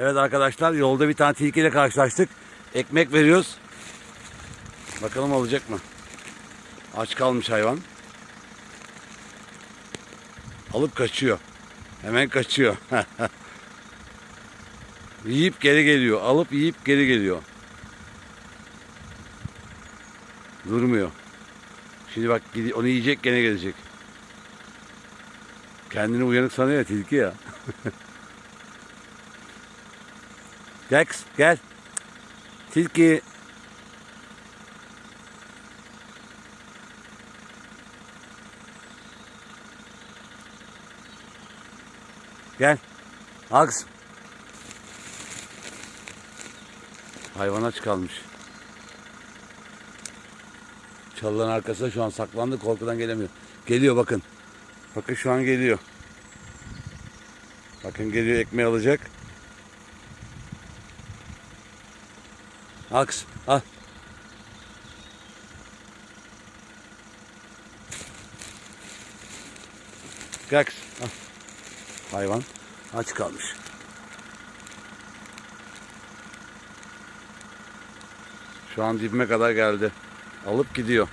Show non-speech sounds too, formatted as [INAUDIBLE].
Evet arkadaşlar yolda bir tane tilkiyle karşılaştık. Ekmek veriyoruz. Bakalım olacak mı? Aç kalmış hayvan. Alıp kaçıyor. Hemen kaçıyor. [LAUGHS] yiyip geri geliyor. Alıp yiyip geri geliyor. Durmuyor. Şimdi bak onu yiyecek gene gelecek. Kendini uyanık sanıyor ya tilki ya. [LAUGHS] gel kız gel. Tilki. Gel. Al kızım. Hayvan aç. Çalıların arkasında şu an saklandı korkudan gelemiyor. Geliyor bakın. Bakın şu an geliyor. Bakın geliyor ekmeği alacak. Al kızım al. Gel. Hayvan aç kalmış. Şu an dibime kadar geldi. Alıp gidiyor.